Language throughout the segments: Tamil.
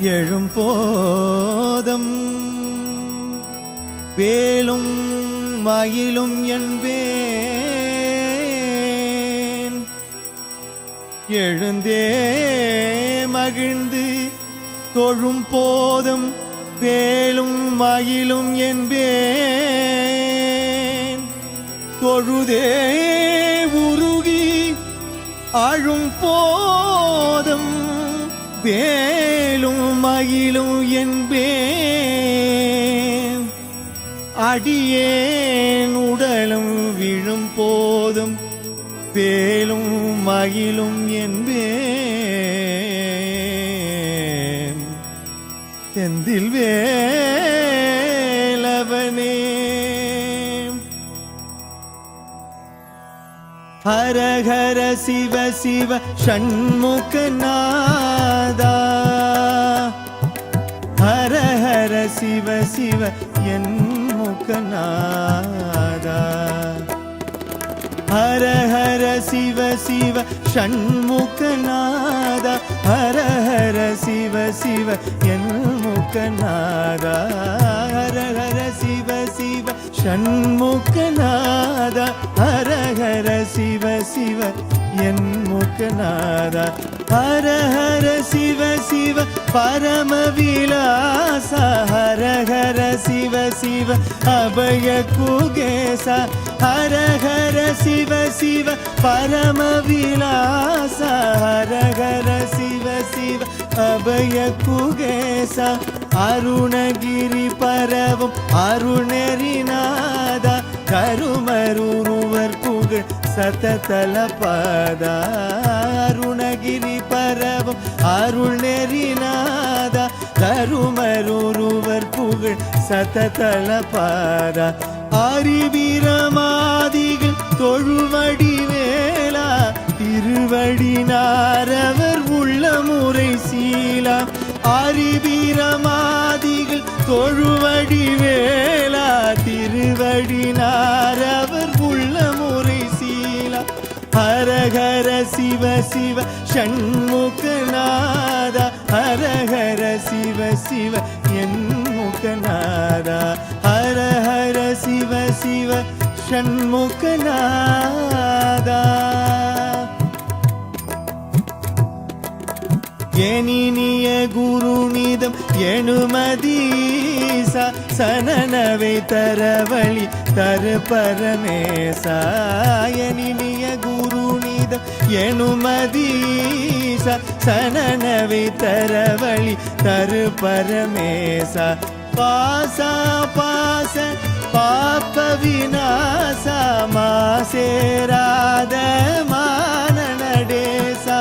எழும் போதம். வேலும் மயிலும் என்பேன். எழுந்தே மகிழ்ந்து தொழும் போதும். வேலும் மயிலும் என்பேன். தொழுதே உருகி அழும் போதும். வேலும் மயிலும் என்பேன் அடியேன் உடலும் விழும் போதும் வேலும் மயிலும் என்பேன் தெந்தில் வே ஹர ஹர சிவ சிவ ஷண்முகநாதா ஹர ஹர சிவ சிவ என் முகநாதா. ஹர ஹர சிவ சிவ ஷண்முகநாதா ஹர ஹர சிவ சிவ என் முகநாதா. சிவ ஹரஹர சிவ சிவ என் முகநாதா. ஹரஹர சிவ சிவ பரம விலாச ஹரஹர சிவ சிவ அபய குகேச ஹரஹர சிவ சிவ பரம விலாச ஹரஹர சிவ சிவ அபய குகேச. அருணகிரி பரவும் அருணரிநாதா கருமருவர் புகழ் சததல பாதா. அருணகிரி பரவும் அருணரிநாதா நெறிநாதா கருமருவர் புகழ் சததல பாதா. அறிவீரமாதிகள் தொழுவடி வேளா திருவடி நாரவர் உள்ள முறை சீலா. அறிவீரமாதிகள் தொழுவடி வேளா திருவடி நாரவர் உள்ள முறை சீலா. ஹரஹர சிவ சிவ ஷண்முகநாதா ஹரஹர சிவ சிவ என் முகநாதா ஹர சிவ சிவ ஷண்முகநாதா எனினிய குருநிதம் எனுமதீசா சனனவை தரவழி தரு பரமேசா. எனினிய குருநிதம் எனுமதீசா சனனவை தரவழி தரு பரமேசா. பாசா பாச பாப்ப விநாச மாசேராத மானடேசா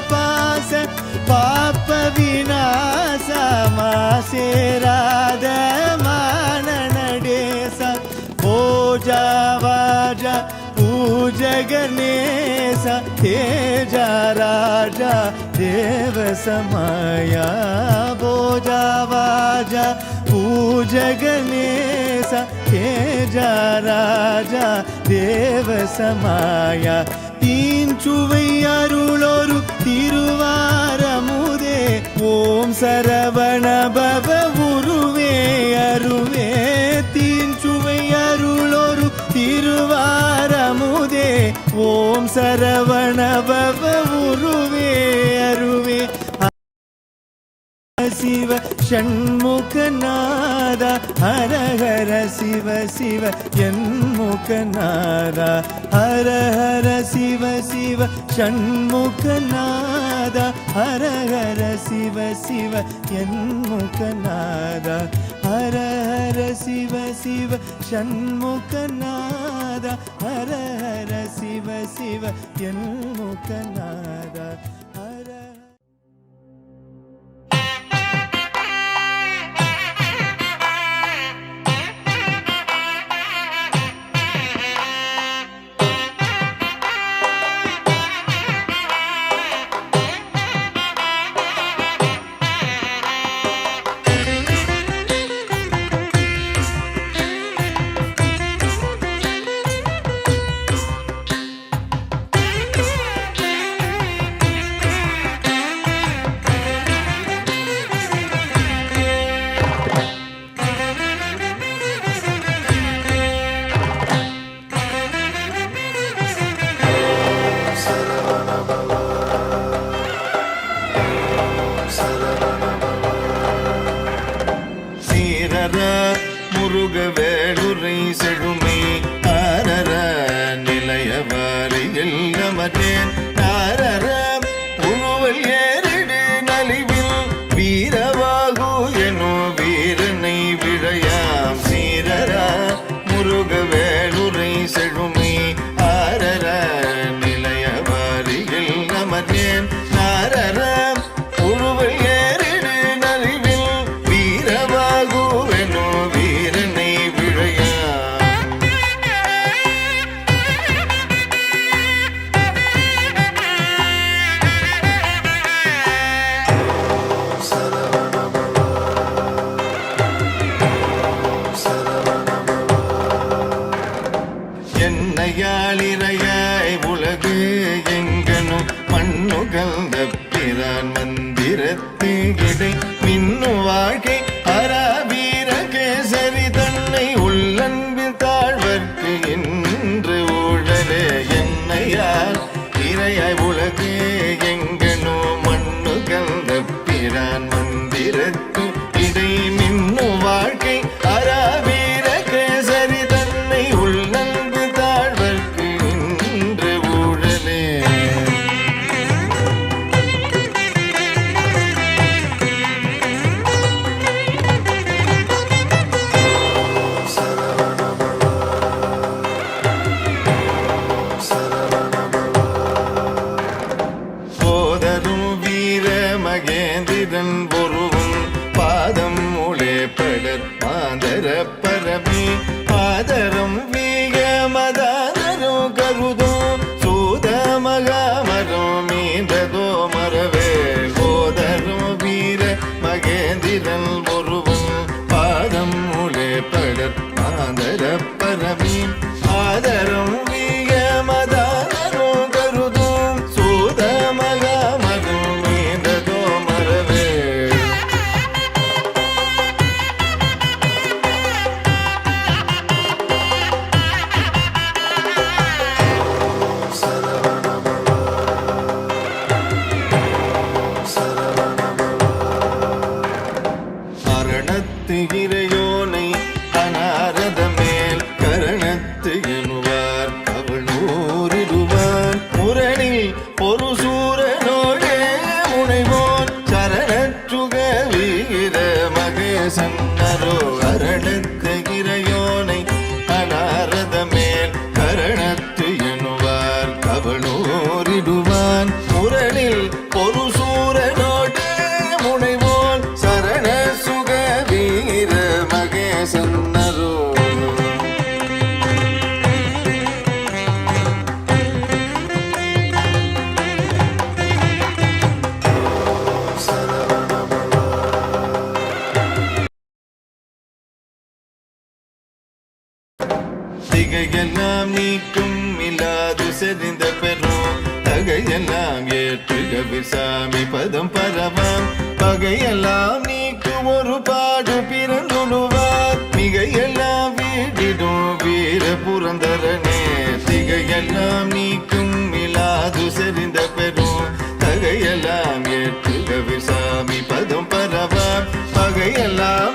पास, पाप विनाश मा से राध मानडेश पूजा वाजा पूज गणेश। जा, राजा, देव समाया। बो वाजा पूज गणेश। तेजा राजा, देव समाया। தீஞ்சுவை அருளொரு திருவாரமுதே. ஓம் சரவண பவ உருவே அருவே. தீஞ்சுவை அருளொரு திருவாரமுதே. ஓம் சரவண பவ உருவே. சிவ ஷண்முகநாதா ஹரஹர சிவ சிவ என்முகநாதா ஹரஹர சிவ சிவ ஷண்முகநாதா ஹரஹர சிவ சிவ என்முகநாதா ஹர ஹர சிவ சிவ ஷண்முகநாதா ஹர ஹர சிவ சிவ என்முகநாதா. வேணும் ஓரிடுவான் முரளில் ஒரு சூரனோடு முனைவோன். சரண சுக வீர மகேசன் திகையெல்லாம் நீக்கும் இல்லாது செறிந்த பெறும் தகையெல்லாம் ஏற்றுக சாமி பதம் பரவாம் பகையெல்லாம் நீக்கு ஒரு பாடு பிறந்துழுவார் மிகையெல்லாம் வீடிடும் வீர புரந்தரனே. திகையெல்லாம் நீக்கும் இல்லாது செறிந்த பெறும் தகையெல்லாம் ஏற்றுக சாமி பதம் பரவாம் பகையெல்லாம்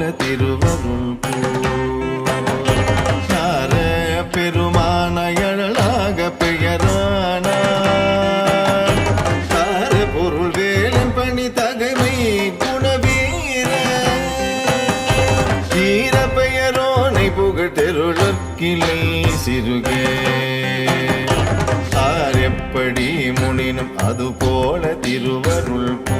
மௌன திருவரும் சார பெருமான எழலாக பெயரான சார பொருள் வேலன் பணி தகைமை குணவீர தீர பெயரோனை புகட்டெருளக்கிளை சிறுகே. சார் எப்படி முனினும் அது போல திருவருள் போ